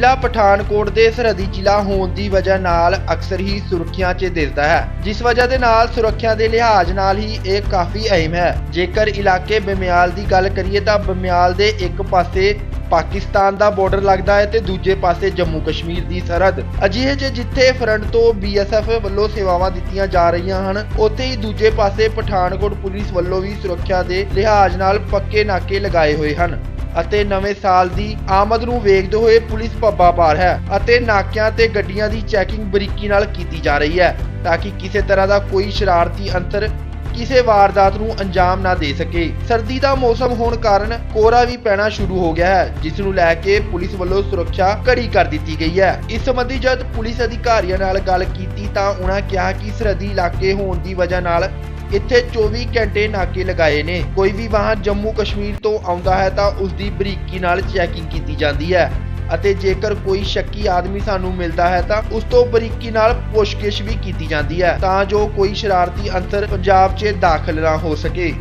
ਜ਼ਿਲ੍ਹਾ ਪਠਾਨਕੋਟ ਦੇ ਸਰਹੱਦੀ ਜ਼ਿਲ੍ਹਾ ਹੋਣ ਦੀ ਵਜ੍ਹਾ ਨਾਲ ਅਕਸਰ ਹੀ ਸੁਰੱਖਿਆ 'ਚ ਦਿਸਦਾ ਹੈ। ਜਿਸ ਵਜ੍ਹਾ ਦੇ ਨਾਲ ਸੁਰੱਖਿਆ ਦੇ ਲਿਹਾਜ਼ ਨਾਲ ਹੀ ਇਹ ਕਾਫੀ ਅਹਿਮ ਹੈ। ਜੇਕਰ ਇਲਾਕੇ ਬਮਿਆਲ ਦੀ ਗੱਲ ਕਰੀਏ ਤਾਂ ਬਮਿਆਲ ਦੇ ਇੱਕ ਪਾਸੇ ਪਾਕਿਸਤਾਨ ਦਾ ਬਾਰਡਰ ਲੱਗਦਾ ਹੈ ਤੇ ਦੂਜੇ ਪਾਸੇ ਜੰਮੂ ਕਸ਼ਮੀਰ ਦੀ ਸਰਹੱਦ। ਅਜਿਹੇ 'ਚ ਜਿੱਥੇ ਫਰੰਟ ਤੋਂ ਬੀਐਸਐਫ ਵੱਲੋਂ ਸੇਵਾਵਾਂ ਦਿੱਤੀਆਂ ਜਾ ਰਹੀਆਂ ਹਨ, ਉੱਥੇ ਹੀ ਦੂਜੇ ਪਾਸੇ ਪਠਾਨਕੋਟ ਪੁਲਿਸ ਵੱਲੋਂ ਵੀ ਸੁਰੱਖਿਆ ਦੇ ਲਿਹਾਜ਼ ਨਾਲ ਪੱਕੇ ਨਾਕੇ ਲਗਾਏ ਹੋਏ ਹਨ। ਅਤੇ ਨਵੇਂ ਸਾਲ ਦੀ ਆਮਦ ਨੂੰ ਵੇਖਦੇ ਹੋਏ ਪੁਲਿਸ ਪੱਬਾ ਪਾਰ ਹੈ ਅਤੇ ਨਾਕਿਆਂ ਤੇ ਗੱਡੀਆਂ ਦੀ ਚੈਕਿੰਗ ਬਰੀਕੀ ਨਾਲ ਕੀਤੀ ਜਾ ਰਹੀ ਹੈ ਤਾਂ ਕਿ ਕਿਸੇ ਤਰ੍ਹਾਂ ਦਾ ਕੋਈ ਸ਼ਰਾਰਤੀ ਅੰਤਰ ਕਿਸੇ ਵਾਰਦਾਤ ਨੂੰ ਅੰਜਾਮ ਨਾ ਦੇ ਸਕੇ। ਸਰਦੀ ਦਾ ਮੌਸਮ ਹੋਣ ਕਾਰਨ ਕੋਹਰਾ ਵੀ ਪੈਣਾ ਸ਼ੁਰੂ ਹੋ ਗਿਆ ਹੈ, ਜਿਸ ਨੂੰ ਲੈ ਕੇ ਪੁਲਿਸ ਵੱਲੋਂ ਸੁਰੱਖਿਆ ਕੜੀ ਕਰ ਦਿੱਤੀ ਗਈ ਹੈ। ਇਸ ਸੰਬੰਧੀ ਜਦ ਪੁਲਿਸ ਅਧਿਕਾਰੀਆਂ ਨਾਲ ਗੱਲ ਕੀਤੀ ਤਾਂ ਉਹਨਾਂ ਕਿਹਾ ਕਿ ਸਰਹੱਦੀ ਇਲਾਕੇ ਹੋਣ ਦੀ ਵਜ੍ਹਾ ਨਾਲ ਇੱਥੇ 24 ਘੰਟੇ ਨਾਕੇ ਲਗਾਏ ਨੇ। ਕੋਈ ਵੀ ਵਾਹਨ ਜੰਮੂ ਕਸ਼ਮੀਰ ਤੋਂ ਆਉਂਦਾ ਹੈ ਤਾਂ ਉਸ ਦੀ ਬਰੀਕੀ ਨਾਲ ਚੈਕਿੰਗ ਕੀਤੀ ਜਾਂਦੀ ਹੈ। ਅਤੇ ਜੇਕਰ ਕੋਈ ਸ਼ੱਕੀ ਆਦਮੀ ਸਾਨੂੰ ਮਿਲਦਾ ਹੈ ਤਾਂ ਉਸ ਤੋਂ ਬਰੀਕੀ ਨਾਲ ਪੁੱਛਗਿੱਛ ਵੀ ਕੀਤੀ ਜਾਂਦੀ ਹੈ ਤਾਂ ਜੋ ਕੋਈ ਸ਼ਰਾਰਤੀ ਅੰਤਰ ਪੰਜਾਬ 'ਚ ਦਾਖਲ ਨਾ ਹੋ ਸਕੇ।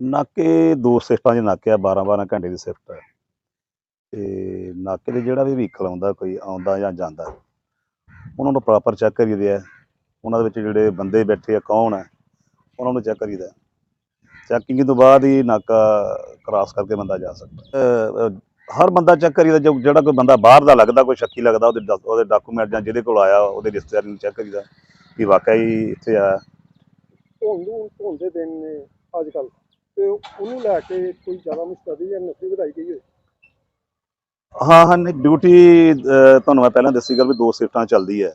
ਨਾਕੇ ਦੋ ਸ਼ਿਫਟਾਂ ਦੇ ਨਾਕੇ ਆ 12 12 ਘੰਟੇ ਦੀ ਸ਼ਿਫਟ ਹੈ। ਤੇ ਨਾਕੇ ਤੇ ਜਿਹੜਾ ਵੀ ਵਹੀਕਲ ਆਉਂਦਾ, ਕੋਈ ਆਉਂਦਾ ਜਾਂ ਜਾਂਦਾ, ਉਹਨਾਂ ਨੂੰ ਪ੍ਰੋਪਰ ਚੈੱਕ ਕਰੀਦੇ ਆ। ਉਹਨਾਂ ਦੇ ਵਿੱਚ ਜਿਹੜੇ ਬੰਦੇ ਬੈਠੇ ਆ ਕੌਣ ਹੈ ਉਹਨਾਂ ਨੂੰ ਚੈੱਕ ਕਰੀਦਾ ਚੈਕਿੰਗ ਤੋਂ ਬਾਅਦ ਹੀ ਨਾਕਾ ਕ੍ਰਾਸ ਕਰਕੇ ਬੰਦਾ ਜਾ ਸਕਦਾ ਹਰ ਬੰਦਾ ਚੈੱਕ ਕਰੀਦਾ ਜਿਹੜਾ ਕੋਈ ਬੰਦਾ ਬਾਹਰ ਦਾ ਲੱਗਦਾ ਕੋਈ ਸ਼ੱਕੀ ਲੱਗਦਾ ਉਹਦੇ ਉਹਦੇ ਡਾਕੂਮੈਂਟ ਜਾਂ ਜਿਹਦੇ ਕੋਲ ਆਇਆ ਉਹਦੇ ਰਿਸ਼ਤੇਦਾਰ ਨੂੰ ਚੈੱਕ ਕਰੀਦਾ ਕਿ ਵਾਕਈ ਇੱਥੇ ਆਇਆ। ਧੁੰਦ ਧੁੰਦ ਦਿਨ ਨੇ ਅੱਜ ਕੱਲ ਤੇ ਉਹਨੂੰ ਲੈ ਕੇ ਕੋਈ ਜ਼ਿਆਦਾ ਮੁਸ਼ਤਰੀ ਜਾਂ ਨੌਕਰੀ ਵਧਾਈ ਗਈ ਹੋਏ ਹਾਂ ਹਾਂ ਡਿਊਟੀ ਤੁਹਾਨੂੰ ਮੈਂ ਪਹਿਲਾਂ ਦੱਸੀ ਗੱਲ ਵੀ ਦੋ ਸ਼ਿਫਟਾਂ ਚੱਲਦੀ ਹੈ।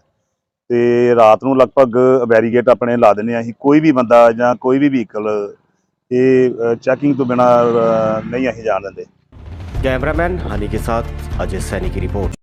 ਤੇ ਰਾਤ ਨੂੰ ਲਗਭਗ ਬੈਰੀਗੇਟ ਆਪਣੇ ਲਾ ਦਿੰਦੇ ਆ ਅਸੀਂ ਕੋਈ ਵੀ ਬੰਦਾ ਜਾਂ ਕੋਈ ਵੀ ਵਹੀਕਲ ਇਹ ਚੈਕਿੰਗ ਤੋਂ ਬਿਨਾ ਨਹੀਂ ਅਸੀਂ ਜਾਣ ਦਿੰਦੇ कैमरामैन हनी के साथ अजय सैनी की रिपोर्ट